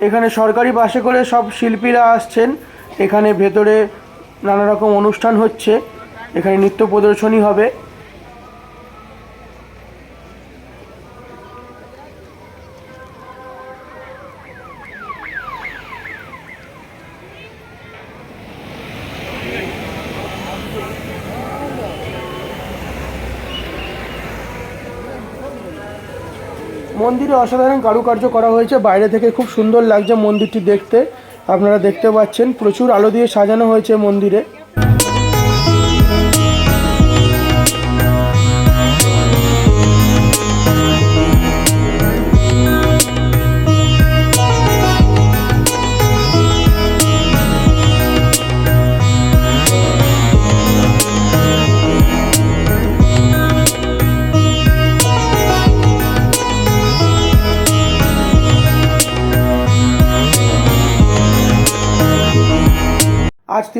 এখানে সরকারি বাসে করে সব শিল্পীরা আসছেন। এখানে ভেতরে নানা রকম অনুষ্ঠান হচ্ছে। এখানে নৃত্য প্রদর্শনী হবে। মন্দিরে অসাধারণ কারুকার্য করা হয়েছে। বাইরে থেকে খুব সুন্দর লাগছে মন্দিরটি দেখতে। আপনারা দেখতে পাচ্ছেন, প্রচুর আলো দিয়ে সাজানো হয়েছে মন্দিরে।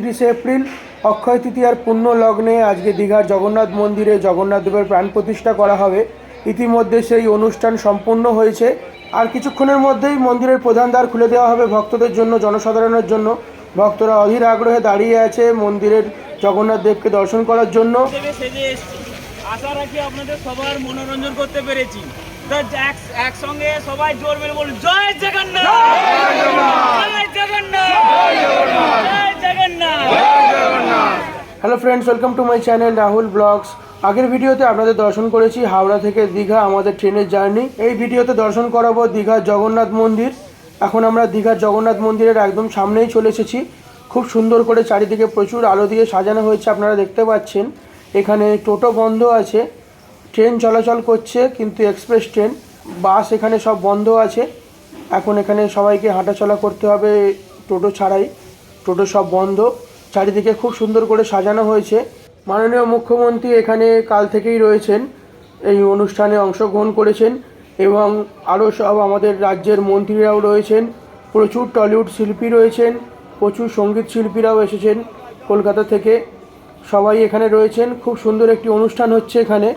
তিরিশে এপ্রিল অক্ষয় তৃতীয়ার পুণ্য লগ্নে আজকে দীঘার জগন্নাথ মন্দিরে জগন্নাথ দেবের প্রাণ প্রতিষ্ঠা করা হবে। ইতিমধ্যে সেই অনুষ্ঠান সম্পূর্ণ হয়েছে। আর কিছুক্ষণের মধ্যেই মন্দিরের প্রধান দ্বার খুলে দেওয়া হবে ভক্তদের জন্য জনসাধারণের জন্য। ভক্তরা অধীর আগ্রহে দাঁড়িয়ে আছে মন্দিরের জগন্নাথ দেবকে দর্শন করার জন্য। আশা রাখি আপনাদের সবার মনোরঞ্জন করতে পেরেছি। একসঙ্গে সবাই জোর মেরে বলুন জয় জগন্নাথ! জয় জগন্নাথ! জয় Jagannath! Hello friends welcome to my channel Rahul vlogs আগের ভিডিওতে আপনাদের দর্শন করেছি হাওড়া থেকে দীঘা, আমাদের ট্রেনের জার্নি। এই ভিডিওতে দর্শন করাবো দীঘার জগন্নাথ মন্দির। এখন আমরা দীঘার জগন্নাথ মন্দিরের একদম সামনেই চলে এসেছি। খুব সুন্দর করে চারিদিকে প্রচুর আলো দিয়ে সাজানো হয়েছে, আপনারা দেখতে পাচ্ছেন। এখানে টোটো বন্ধ আছে। ট্রেন চলাচল করছে, কিন্তু এক্সপ্রেস ট্রেন। বাস এখানে সব বন্ধ আছে। এখন এখানে সবাইকে হাঁটাচলা করতে হবে টোটো ছাড়াই। টোটো সব বন্ধ। চারিদিকে খুব সুন্দর করে সাজানো হয়েছে। মাননীয় মুখ্যমন্ত্রী এখানে কাল থেকেই রয়েছেন। এই অনুষ্ঠানে অংশগ্রহণ করেছেন এবং আরও সব আমাদের রাজ্যের মন্ত্রীরাও রয়েছেন। প্রচুর টলিউড শিল্পী রয়েছেন, প্রচুর সংগীত শিল্পীরাও এসেছেন কলকাতা থেকে। সবাই এখানে রয়েছেন। খুব সুন্দর একটি অনুষ্ঠান হচ্ছে এখানে।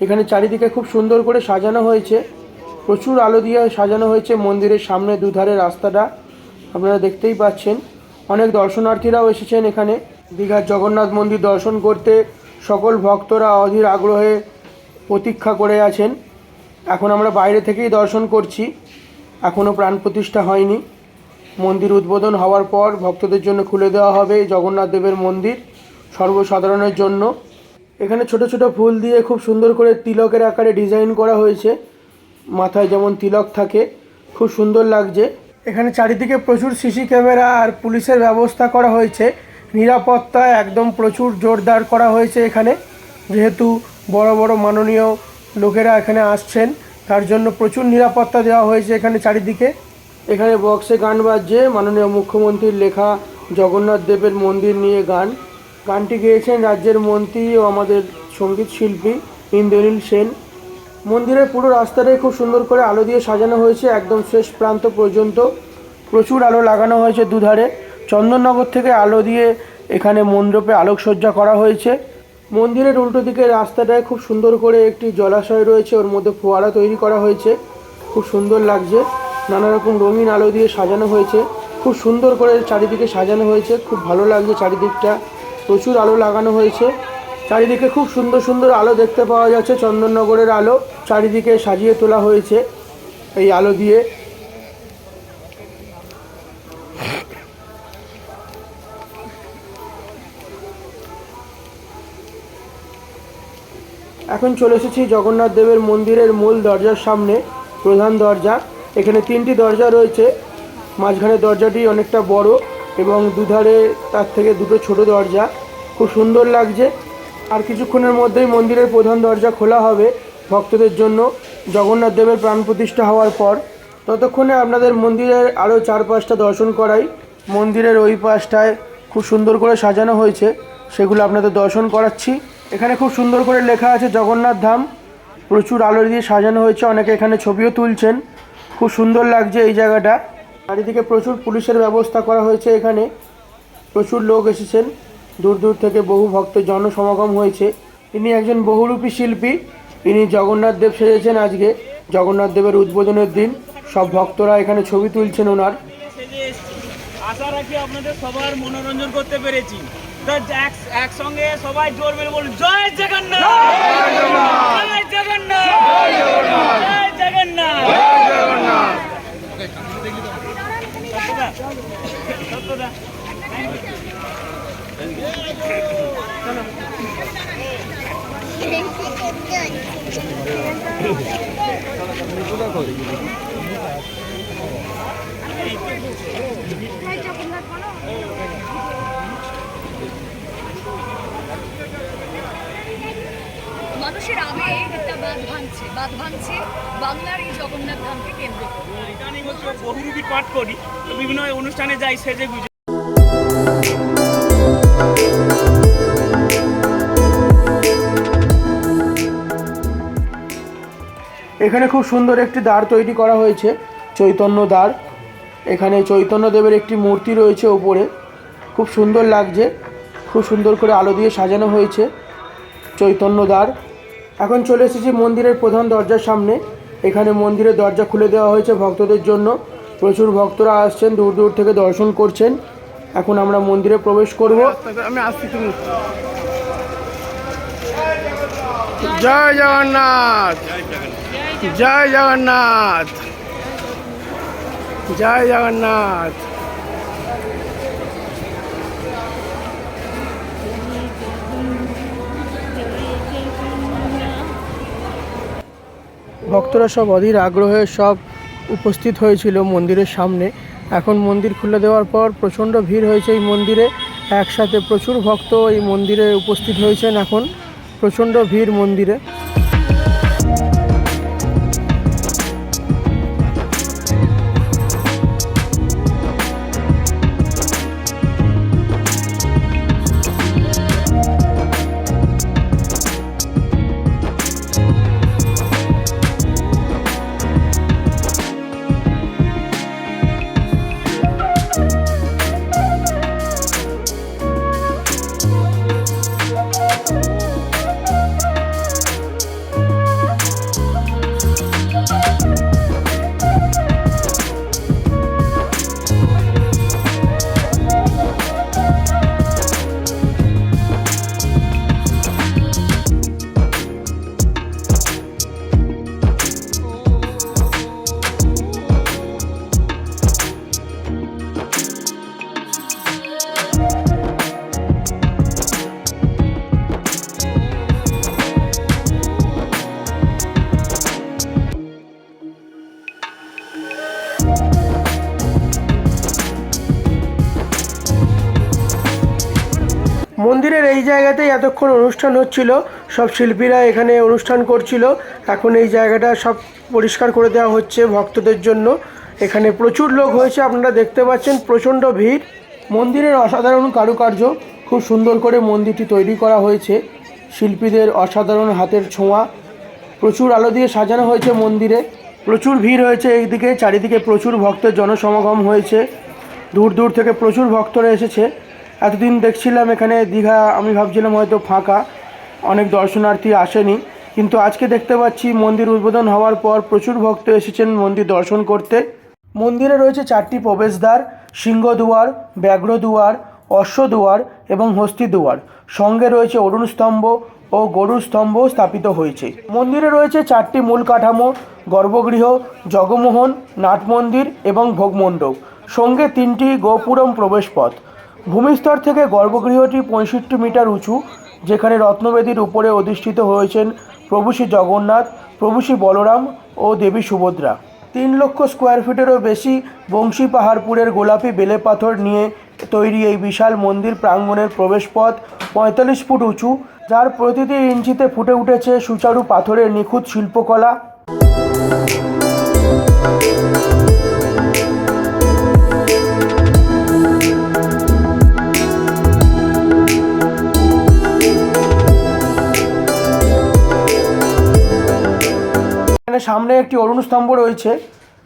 এখানে চারিদিকে খুব সুন্দর করে সাজানো হয়েছে। প্রচুর আলো দিয়ে সাজানো হয়েছে মন্দিরের সামনে দুধারে রাস্তাটা। আপনারা দেখতেই পাচ্ছেন। অনেক দর্শনার্থীরাও এসেছেন এখানে। দীঘার জগন্নাথ মন্দির দর্শন করতে সকল ভক্তরা অধীর আগ্রহে প্রতীক্ষা করে আছেন। এখন আমরা বাইরে থেকেই দর্শন করছি। এখনও প্রাণ প্রতিষ্ঠা হয়নি। মন্দির উদ্বোধন হওয়ার পর ভক্তদের জন্য খুলে দেওয়া হবে জগন্নাথ দেবের মন্দির সর্বসাধারণের জন্য। এখানে ছোট ছোট ফুল দিয়ে খুব সুন্দর করে তিলকের আকারে ডিজাইন করা হয়েছে। মাথায় যেমন তিলক থাকে, খুব সুন্দর লাগছে। এখানে চারিদিকে প্রচুর সিসি ক্যামেরা আর পুলিশের ব্যবস্থা করা হয়েছে। নিরাপত্তা একদম প্রচুর জোরদার করা হয়েছে এখানে। যেহেতু বড় বড় মাননীয় লোকেরা এখানে আসছেন, তার জন্য প্রচুর নিরাপত্তা দেওয়া হয়েছে এখানে চারিদিকে। এখানে বক্সে গান বাজছে, মাননীয় মুখ্যমন্ত্রীর লেখা জগন্নাথ দেবের মন্দির নিয়ে গান। গানটি গেয়েছেন রাজ্যের মন্ত্রী ও আমাদের সংগীত শিল্পী ইন্দ্রনীল সেন। মন্দিরের পুরো রাস্তাটাই খুব সুন্দর করে আলো দিয়ে সাজানো হয়েছে, একদম শেষ প্রান্ত পর্যন্ত। প্রচুর আলো লাগানো হয়েছে দুধারে। চন্দননগর থেকে আলো দিয়ে এখানে মণ্ডপে আলোকসজ্জা করা হয়েছে। মন্দিরের উল্টো দিকে রাস্তাটায় খুব সুন্দর করে একটি জলাশয় রয়েছে, ওর মধ্যে ফোয়ারা তৈরি করা হয়েছে। খুব সুন্দর লাগছে। নানা রকম রঙিন আলো দিয়ে সাজানো হয়েছে। খুব সুন্দর করে চারিদিকে সাজানো হয়েছে। খুব ভালো লাগছে চারিদিকটা। প্রচুর আলো লাগানো হয়েছে। চারিদিকে খুব সুন্দর সুন্দর আলো দেখতে পাওয়া যাচ্ছে, চন্দননগরের আলো চারিদিকে সাজিয়ে তোলা হয়েছে এই আলো দিয়ে। এখন চলে এসেছি জগন্নাথ দেবের মন্দিরের মূল দরজার সামনে, প্রধান দরজা। এখানে তিনটি দরজা রয়েছে, মাঝখানে দরজাটি অনেকটা বড় এবং দুধারে তার থেকে দুটো ছোট দরজা। খুব সুন্দর লাগছে। আর কিছুক্ষণের মধ্যেই মন্দিরের প্রধান দরজা খোলা হবে ভক্তদের জন্য। জগন্নাথ দেবের প্রাণ প্রতিষ্ঠা হওয়ার পর ততক্ষণে আপনাদের মন্দিরের আরও চার পাঁচটা দর্শন করাই। মন্দিরের ওই পাশটায় খুব সুন্দর করে সাজানো হয়েছে, সেগুলো আপনাদের দর্শন করাচ্ছি। এখানে খুব সুন্দর করে লেখা আছে জগন্নাথ ধাম। প্রচুর আলো দিয়ে সাজানো হয়েছে, অনেকে এখানে ছবিও তুলছেন। খুব সুন্দর লাগছে এই জায়গাটা। চারিদিকে প্রচুর পুলিশের ব্যবস্থা করা হয়েছে এখানে। প্রচুর লোক এসেছেন। দূর দূর থেকে বহু ভক্তের জনসমাগম হয়েছে। ইনি একজন বহুরূপী শিল্পী। ইনি জগন্নাথ দেব সেজেছেন আজকে। জগন্নাথ দেবের উদ্বোধনের দিন। সব ভক্তরা এখানে ছবি তুলছেন ওনার। আশা রাখি আপনাদের সবার মনোরঞ্জন করতে পেরেছি। একসঙ্গে সবাই জোর মেরে বলুন জয় জগন্নাথ! জয় জগন্নাথ! জয় জগন্নাথ! সত্যদা, সত্যদা, মানুষের আবেগ একটা বাঁধ ভাঙছে। বাঁধ ভাঙছে বাংলার এই জগন্নাথ ধামকে কেন্দ্র করে। বহুরূপী পাঠ করি। বিভিন্ন অনুষ্ঠানে যাই, সেজে এখানে খুব সুন্দর একটি দ্বার তৈরি করা হয়েছে চৈতন্য দ্বার। এখানে চৈতন্যদেবের একটি মূর্তি রয়েছে ওপরে খুব সুন্দর লাগছে খুব সুন্দর করে আলো দিয়ে সাজানো হয়েছে চৈতন্য দ্বার। এখন চলে এসেছি মন্দিরের প্রধান দরজার সামনে। এখানে মন্দিরের দরজা খুলে দেওয়া হয়েছে ভক্তদের জন্য। প্রচুর ভক্তরা আসছেন দূর দূর থেকে দর্শন করছেন। এখন আমরা মন্দিরে প্রবেশ করব। আমি আসছি তুমি। জয় জগন্নাথ। জয় জগন্নাথ জয় জগন্নাথ ভক্তরা সব অধীর আগ্রহে সব উপস্থিত হয়েছিল মন্দিরের সামনে। এখন মন্দির খুলে দেওয়ার পর প্রচণ্ড ভিড় হয়েছে এই মন্দিরে। একসাথে প্রচুর ভক্ত এই মন্দিরে উপস্থিত হয়েছেন এখন। প্রচণ্ড ভিড় মন্দিরে। এতক্ষণ অনুষ্ঠান হচ্ছিল, সব শিল্পীরা এখানে অনুষ্ঠান করছিল। এখন এই জায়গাটা সব পরিষ্কার করে দেওয়া হচ্ছে ভক্তদের জন্য। এখানে প্রচুর লোক হয়েছে, আপনারা দেখতে পাচ্ছেন, প্রচণ্ড ভিড়। মন্দিরের অসাধারণ কারুকার্য, খুব সুন্দর করে মন্দিরটি তৈরি করা হয়েছে। শিল্পীদের অসাধারণ হাতের ছোঁয়া, প্রচুর আলো দিয়ে সাজানো হয়েছে মন্দিরে। প্রচুর ভিড় হয়েছে এইদিকে, চারিদিকে প্রচুর ভক্তের জনসমাগম হয়েছে। দূর দূর থেকে প্রচুর ভক্তরা এসেছে। এতদিন দেখছিলাম এখানে দীঘা, আমি ভাবছিলাম হয়তো ফাঁকা। অনেক দর্শনার্থী আসেনি। কিন্তু আজকে দেখতে পাচ্ছি মন্দির উদ্বোধন হওয়ার পর প্রচুর ভক্ত এসেছেন মন্দির দর্শন করতে। মন্দিরে রয়েছে চারটি প্রবেশদ্বার, সিংহদুয়ার, ব্যাঘ্রদুয়ার, অশ্বদুয়ার এবং হস্তি দুয়ার সঙ্গে রয়েছে অরুণ স্তম্ভ ও গরুর স্তম্ভ স্থাপিত হয়েছে। মন্দিরে রয়েছে চারটি মূল কাঠামো, গর্ভগৃহ, জগমোহন, নাট মন্দির এবং ভোগমণ্ডপ। সঙ্গে তিনটি গোপুরম প্রবেশপথ। ভূমিস্তর থেকে গর্ভগৃহটি পঁয়ষট্টি মিটার উঁচু, যেখানে রত্নবেদীর উপরে অধিষ্ঠিত হয়েছেন প্রভু শ্রী জগন্নাথ, প্রভু শ্রী বলরাম ও দেবী সুভদ্রা। তিন লক্ষ স্কোয়ার ফিটেরও বেশি বংশী পাহাড়পুরের গোলাপি বেলে পাথর নিয়ে তৈরি এই বিশাল মন্দির প্রাঙ্গণের প্রবেশপথ পঁয়তাল্লিশ ফুট উঁচু, যার প্রতিটি ইঞ্চিতে ফুটে উঠেছে সুচারু পাথরের নিখুঁত শিল্পকলা। এখানে সামনে একটি অরুণ স্তম্ভ রয়েছে,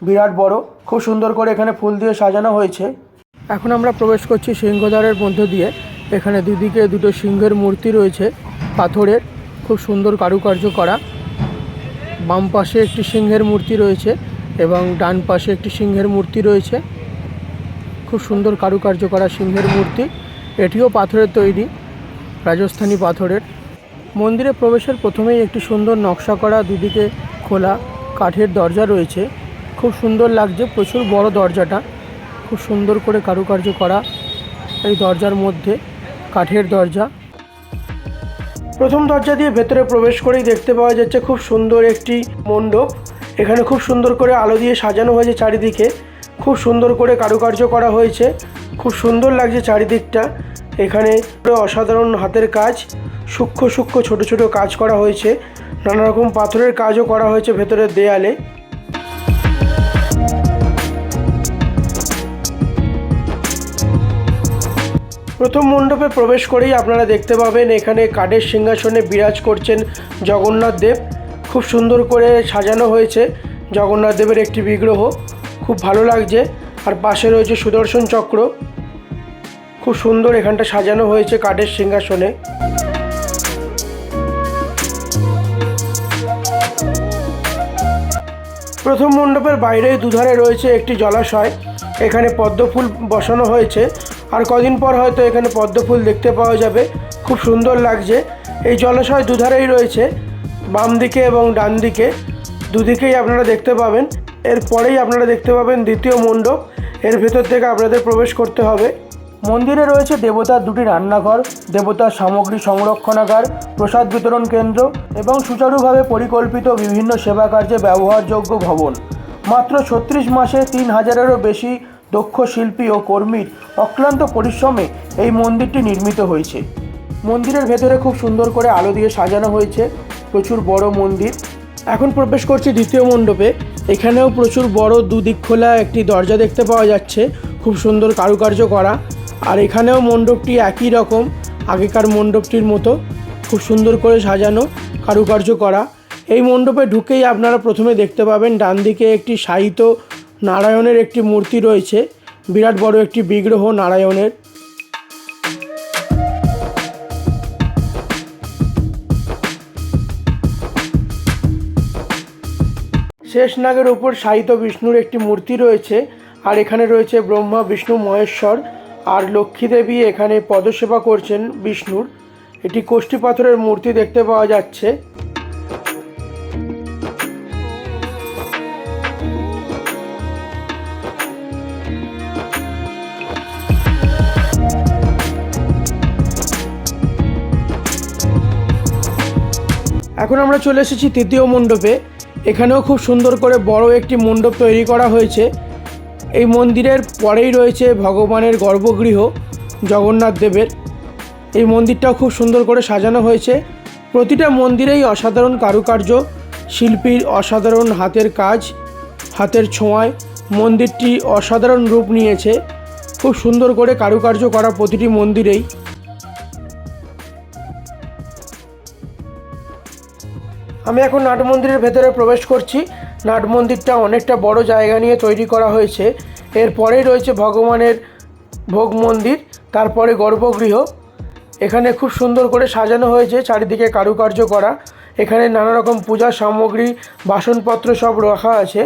বিরাট বড়। খুব সুন্দর করে এখানে ফুল দিয়ে সাজানো হয়েছে। এখন আমরা প্রবেশ করছি সিংহদ্বারের মধ্য দিয়ে। এখানে দুদিকে দুটো সিংহের মূর্তি রয়েছে, পাথরের। খুব সুন্দর কারুকার্য করা। বাম পাশে একটি সিংহের মূর্তি রয়েছে এবং ডান পাশে একটি সিংহের মূর্তি রয়েছে। খুব সুন্দর কারুকার্য করা সিংহের মূর্তি। এটিও পাথরের তৈরি, রাজস্থানী পাথরের। মন্দিরে প্রবেশের প্রথমেই একটি সুন্দর নকশা করা, দুদিকে খোলা কাঠের দরজা রয়েছে। খুব সুন্দর লাগছে, প্রচুর বড় দরজাটা। খুব সুন্দর করে কারুকার্য করা এই দরজার মধ্যে, কাঠের দরজা। প্রথম দরজা দিয়ে ভেতরে প্রবেশ করেই দেখতে পাওয়া যাচ্ছে খুব সুন্দর একটি মণ্ডপ। এখানে খুব সুন্দর করে আলো দিয়ে সাজানো হয়েছে চারিদিকে। খুব সুন্দর করে কারুকার্য করা হয়েছে। খুব সুন্দর লাগছে চারিদিকটা। এখানে অসাধারণ হাতের কাজ। সূক্ষ্ম সূক্ষ্ম ছোট ছোট কাজ করা হয়েছে। নানা রকম পাথরের কাজও করা হয়েছে ভেতরের দেয়ালে। প্রথম মণ্ডপে প্রবেশ করেই আপনারা দেখতে পাবেন এখানে কাঠের সিংহাসনে বিরাজ করছেন জগন্নাথ দেব। খুব সুন্দর করে সাজানো হয়েছে জগন্নাথ দেবের একটি বিগ্রহ। খুব ভালো লাগছে। আর পাশে রয়েছে সুদর্শন চক্র। খুব সুন্দর এখানটা সাজানো হয়েছে কাঠের সিংহাসনে। প্রথম মণ্ডপের বাইরেই দুধারে রয়েছে একটি জলাশয়। এখানে পদ্ম ফুল বসানো হয়েছে। আর কদিন পর হয়তো এখানে পদ্ম ফুল দেখতে পাওয়া যাবে। খুব সুন্দর লাগছে। এই জলাশয় দুধারেই রয়েছে। বাম দিকে এবং ডান দিকে দুদিকেই আপনারা দেখতে পাবেন। এরপরেই আপনারা দেখতে পাবেন দ্বিতীয় মণ্ডপ। এর ভেতর থেকে আপনাদের প্রবেশ করতে হবে। মন্দিরে রয়েছে দেবতার দুটি রান্নাঘর, দেবতার সামগ্রী সংরক্ষণাগার, প্রসাদ বিতরণ কেন্দ্র এবং সুচারুভাবে পরিকল্পিত বিভিন্ন সেবা কার্যে ব্যবহারযোগ্য ভবন। মাত্র ছত্রিশ মাসে তিন হাজারেরও বেশি দক্ষ শিল্পী ও কর্মীর অক্লান্ত পরিশ্রমে এই মন্দিরটি নির্মিত হয়েছে। মন্দিরের ভেতরে খুব সুন্দর করে আলো দিয়ে সাজানো হয়েছে, প্রচুর বড় মন্দির। এখন প্রবেশ করছি দ্বিতীয় মণ্ডপে। এখানেও প্রচুর বড় দুদিক খোলা একটি দরজা দেখতে পাওয়া যাচ্ছে। খুব সুন্দর কারুকার্য করা। আর এখানেও মণ্ডপটি একই রকম, আগেকার মণ্ডপটির মতো। খুব সুন্দর করে সাজানো, কারুকার্য করা। এই মণ্ডপে ঢুকেই আপনারা প্রথমে দেখতে পাবেন ডান দিকে একটি শায়িত নারায়ণের একটি মূর্তি রয়েছে, বিরাট বড় একটি বিগ্রহ নারায়ণের। শেষ নাগের উপর শায়িত বিষ্ণুর একটি মূর্তি রয়েছে, আর এখানে রয়েছে ব্রহ্মা, বিষ্ণু, মহেশ্বর। আর লক্ষ্মী দেবী এখানে পদসেবা করছেন বিষ্ণুর। এটি কোষ্ঠী পাথরের মূর্তি দেখতে পাওয়া যাচ্ছে। এখন আমরা চলে এসেছি তৃতীয় মণ্ডপে। এখানেও খুব সুন্দর করে বড় একটি মণ্ডপ তৈরি করা হয়েছে। এই মন্দিরের পরেই রয়েছে ভগবানের গর্ভগৃহ জগন্নাথ দেবের। এই মন্দিরটাও খুব সুন্দর করে সাজানো হয়েছে। প্রতিটা মন্দিরেই অসাধারণ কারুকার্য, শিল্পীর অসাধারণ হাতের কাজ, হাতের ছোঁয়ায় মন্দিরটি অসাধারণ রূপ নিয়েছে। খুব সুন্দর করে কারুকার্য করা প্রতিটি মন্দিরেই। আমি এখন নাট মন্দিরের ভেতরে প্রবেশ করছি। নাট মন্দিরটা অনেকটা বড় জায়গা নিয়ে তৈরি করা হয়েছে। এরপরেই রয়েছে ভগবানের ভোগ মন্দির, তারপরে গর্ভগৃহ। এখানে খুব সুন্দর করে সাজানো হয়েছে চারিদিকে কারুকার্য করা। এখানে নানা রকম পূজার সামগ্রী, বাসনপত্র সব রাখা আছে।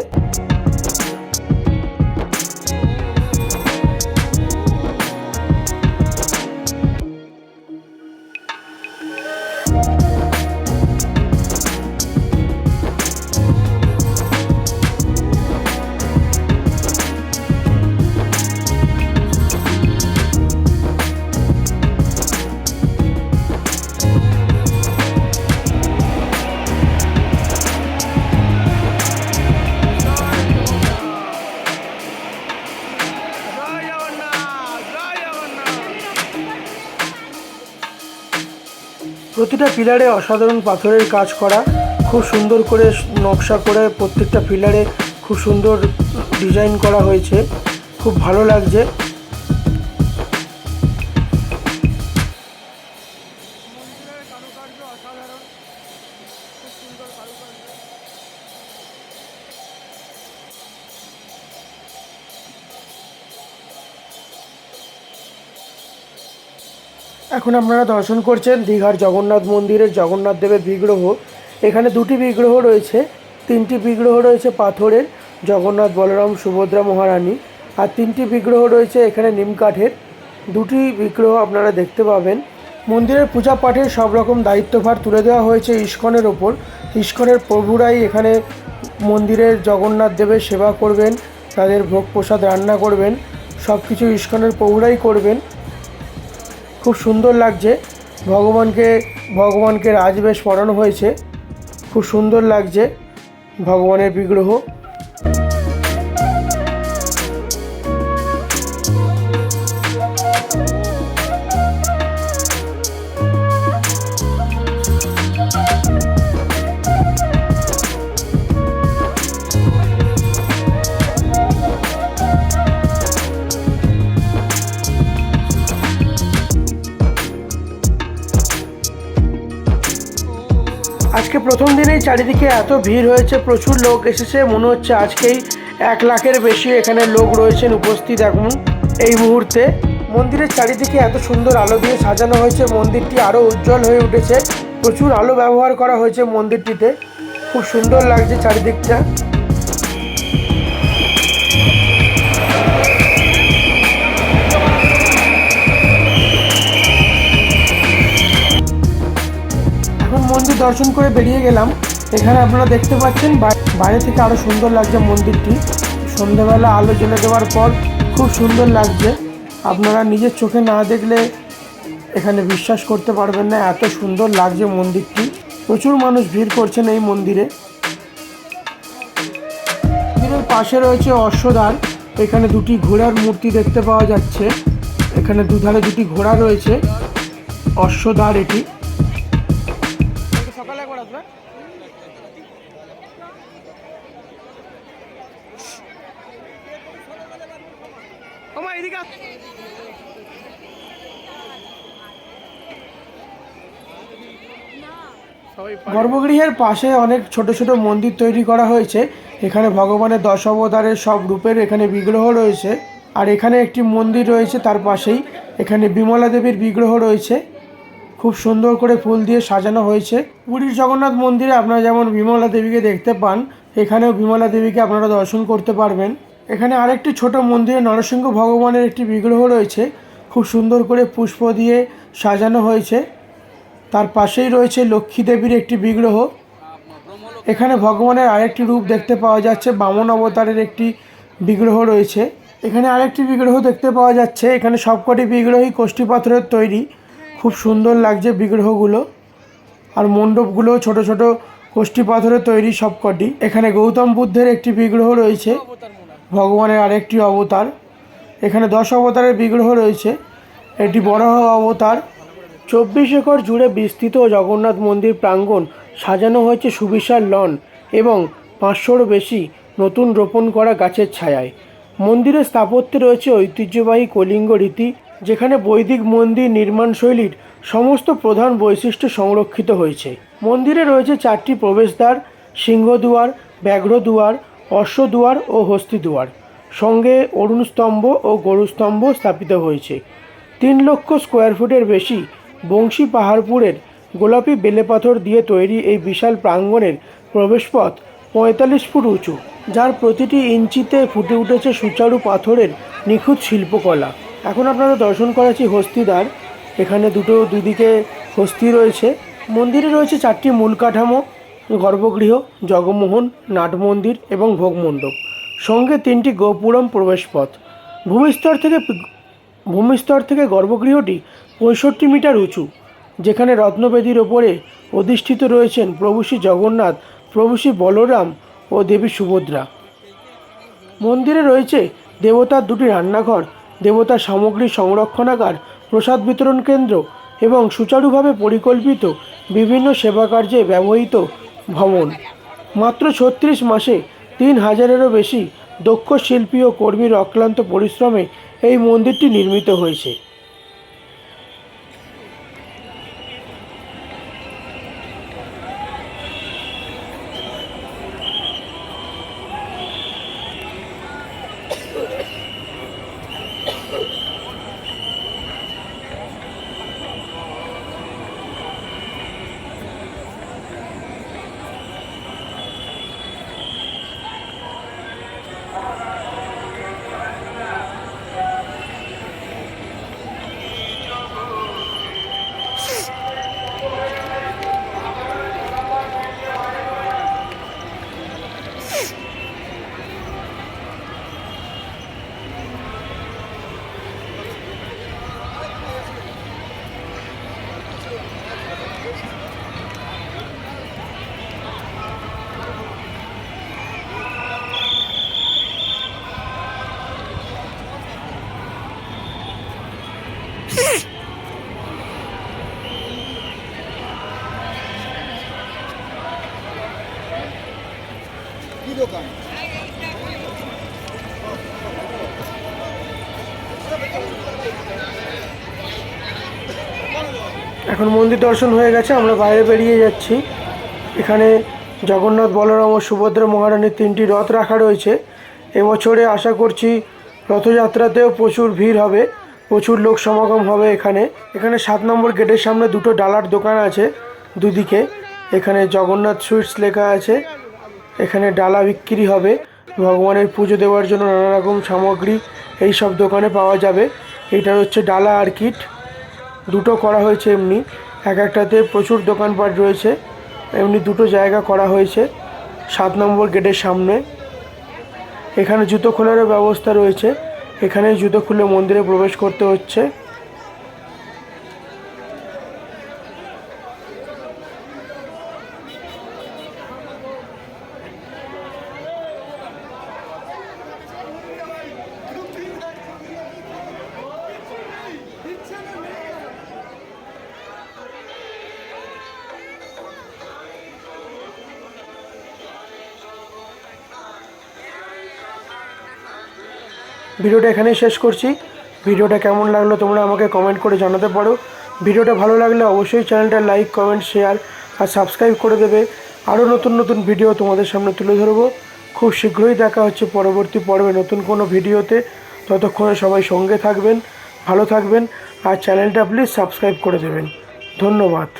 প্রতিটা পিলারে অসাধারণ পাথরের কাজ করা, খুব সুন্দর করে নকশা করে প্রত্যেকটা পিলারে খুব সুন্দর ডিজাইন করা হয়েছে, খুব ভালো লাগছে। এখন আপনারা দর্শন করছেন দীঘার জগন্নাথ মন্দিরের জগন্নাথ দেবের বিগ্রহ। এখানে দুটি বিগ্রহ রয়েছে, তিনটি বিগ্রহ রয়েছে পাথরের, জগন্নাথ বলরাম, সুভদ্রা মহারানী, আর তিনটি বিগ্রহ রয়েছে এখানে নিম কাঠের। দুটি বিগ্রহ আপনারা দেখতে পাবেন। মন্দিরের পূজা পাঠের সব রকম দায়িত্বভার তুলে দেওয়া হয়েছে ইস্কনের ওপর। ইস্কনের প্রভুরাই এখানে মন্দিরের জগন্নাথ দেবের সেবা করবেন, তাদের ভোগ প্রসাদ রান্না করবেন সব কিছু ইস্কনের প্রভুরাই করবেন। খুব সুন্দর লাগছে। ভগবানকে ভগবানকে রাজবেশ পড়ানো হয়েছে। খুব সুন্দর লাগছে ভগবানের বিগ্রহ। চারিদিকে এত ভিড় হয়েছে, প্রচুর লোক এসেছে। মনে হচ্ছে আজকেই এক লাখের বেশি এখানে লোক রয়েছেন উপস্থিত এখন এই মুহূর্তে। মন্দিরের চারিদিকে এত সুন্দর আলো দিয়ে সাজানো হয়েছে, মন্দিরটি আরও উজ্জ্বল হয়ে উঠেছে। প্রচুর আলো ব্যবহার করা হয়েছে মন্দিরটিতে। খুব সুন্দর লাগছে চারিদিকটা। এখন মন্দির দর্শন করে বেরিয়ে গেলাম। এখানে আপনারা দেখতে পাচ্ছেন, বাই- বাইরে থেকে আরও সুন্দর লাগছে মন্দিরটি। সন্ধ্যাবেলা আলো জ্বলে দেওয়ার পর খুব সুন্দর লাগছে। আপনারা নিজের চোখে না দেখলে এখানে বিশ্বাস করতে পারবেন না, এত সুন্দর লাগছে মন্দিরটি। প্রচুর মানুষ ভিড় করছেন এই মন্দিরে। মন্দিরের পাশে রয়েছে অশ্বদ্বার এখানে দুটি ঘোড়ার মূর্তি দেখতে পাওয়া যাচ্ছে। এখানে দুধারে দুটি ঘোড়া রয়েছে। অশ্বদ্বার এটি। এদিকে। গর্ভগৃহের পাশে অনেক ছোট ছোট মন্দির তৈরি করা হয়েছে। এখানে ভগবানের দশ অবতারের সব রূপের এখানে বিগ্রহ রয়েছে। আর এখানে একটি মন্দির রয়েছে তার পাশেই। এখানে বিমলা দেবীর বিগ্রহ রয়েছে। খুব সুন্দর করে ফুল দিয়ে সাজানো হয়েছে। পুরীর জগন্নাথ মন্দিরে আপনারা যেমন বিমলা দেবীকে দেখতে পান এখানেও বিমলা দেবীকে আপনারা দর্শন করতে পারবেন। এখানে আরেকটি ছোট মন্দিরে নরসিংহ ভগবানের একটি বিগ্রহ রয়েছে। খুব সুন্দর করে পুষ্প দিয়ে সাজানো হয়েছে। তার পাশেই রয়েছে লক্ষ্মী দেবীর একটি বিগ্রহ। এখানে ভগবানের আরেকটি রূপ দেখতে পাওয়া যাচ্ছে, বামন অবতারের একটি বিগ্রহ রয়েছে। এখানে আরেকটি বিগ্রহ দেখতে পাওয়া যাচ্ছে, এখানে সবকটি বিগ্রহই কোষ্ঠী পাথরের তৈরি। খুব সুন্দর লাগছে বিগ্রহগুলো। আর মণ্ডপগুলো ছোট ছোট কোষ্ঠী পাথরের তৈরি সবকটি। এখানে গৌতম বুদ্ধের একটি বিগ্রহ রয়েছে। ভগবানের আরেকটি অবতার। এখানে দশ অবতারের বিগ্রহ রয়েছে। এটি বড় অবতার। চব্বিশ একর জুড়ে বিস্তৃত জগন্নাথ মন্দির প্রাঙ্গণ সাজানো হয়েছে সুবিশাল লন এবং পাঁচশোরও বেশি নতুন রোপণ করা গাছের ছায়ায়। মন্দিরের স্থাপত্যে রয়েছে ঐতিহ্যবাহী কলিঙ্গ রীতি, যেখানে বৈদিক মন্দির নির্মাণ শৈলীর সমস্ত প্রধান বৈশিষ্ট্য সংরক্ষিত হয়েছে। মন্দিরে রয়েছে চারটি প্রবেশদ্বার, সিংহদুয়ার, ব্যাঘ্রদুয়ার অশ্বদুয়ার ও হস্তিদুয়ার। সঙ্গে অরুণ স্তম্ভ ও গরুস্তম্ভ স্থাপিত হয়েছে। তিন লক্ষ স্কোয়ার ফুটের বেশি বংশী পাহাড়পুরের গোলাপি বেলেপাথর দিয়ে তৈরি এই বিশাল প্রাঙ্গণের প্রবেশপথ পঁয়তাল্লিশ ফুট উঁচু, যার প্রতিটি ইঞ্চিতে ফুটে উঠেছে সুচারু পাথরের নিখুঁত শিল্পকলা। এখন আপনারা দর্শন করাচ্ছি হস্তিদ্বার এখানে দুটো দুদিকে হস্তি রয়েছে। মন্দিরে রয়েছে চারটি মূল কাঠামো। গর্ভগৃহ, জগমোহন, নাটমন্দির এবং ভোগমণ্ডপ। সঙ্গে তিনটি গোপুরম প্রবেশপথ। ভূমিস্তর থেকে ভূমিস্তর থেকে গর্ভগৃহটি পঁয়ষট্টি মিটার উঁচু, যেখানে রত্নবেদীর ওপরে অধিষ্ঠিত রয়েছেন প্রভু শ্রী জগন্নাথ, প্রভু শ্রী বলরাম ও দেবী সুভদ্রা। মন্দিরে রয়েছে দেবতার দুটি রান্নাঘর দেবতার সামগ্রী সংরক্ষণাগার, প্রসাদ বিতরণ কেন্দ্র এবং সুচারুভাবে পরিকল্পিত বিভিন্ন সেবা কার্যে ব্যবহৃত ভবন। মাত্র ছত্রিশ মাসে তিন হাজারেরও বেশি দক্ষ শিল্পী ও কর্মীর অক্লান্ত পরিশ্রমে এই মন্দিরটি নির্মিত হয়েছে। এখন মন্দির দর্শন হয়ে গেছে, আমরা বাইরে বেরিয়ে যাচ্ছি। এখানে জগন্নাথ, বলরাম ও সুভদ্রা মহারানীর তিনটি রথ রাখা রয়েছে। এবছরে আশা করছি রথযাত্রাতেও প্রচুর ভিড় হবে, প্রচুর লোক সমাগম হবে এখানে। এখানে সাত নম্বর গেটের সামনে দুটো ডালার দোকান আছে দুদিকে। এখানে জগন্নাথ সুইটস লেখা আছে, এখানে ডালা বিক্রি হবে। ভগবানের পুজো দেওয়ার জন্য নানা রকম সামগ্রী এই সব দোকানে পাওয়া যাবে। এইটা হচ্ছে ডালা আর কিট। দুটো করা হয়েছে এমনি। এক একটাতে প্রচুর দোকানপাট রয়েছে। এমনি দুটো জায়গা করা হয়েছে। সাত নম্বর গেটের সামনে। এখানে জুতো খোলারও ব্যবস্থা রয়েছে। এখানে জুতো খুলে মন্দিরে প্রবেশ করতে হচ্ছে। ভিডিওটা এখানেই শেষ করছি। ভিডিওটা কেমন লাগল তোমরা আমাকে কমেন্ট করে জানাতে পারো। ভিডিওটা ভালো লাগলে অবশ্যই চ্যানেলটা লাইক কমেন্ট শেয়ার আর সাবস্ক্রাইব করে দেবে। আরও নতুন নতুন ভিডিও তোমাদের সামনে তুলে ধরবো। খুব শীঘ্রই দেখা হচ্ছে পরবর্তী পর্বে নতুন কোনো ভিডিওতে। ততক্ষণে সবাই সঙ্গে থাকবেন, ভালো থাকবেন আর চ্যানেলটা প্লিজ সাবস্ক্রাইব করে দেবেন। ধন্যবাদ।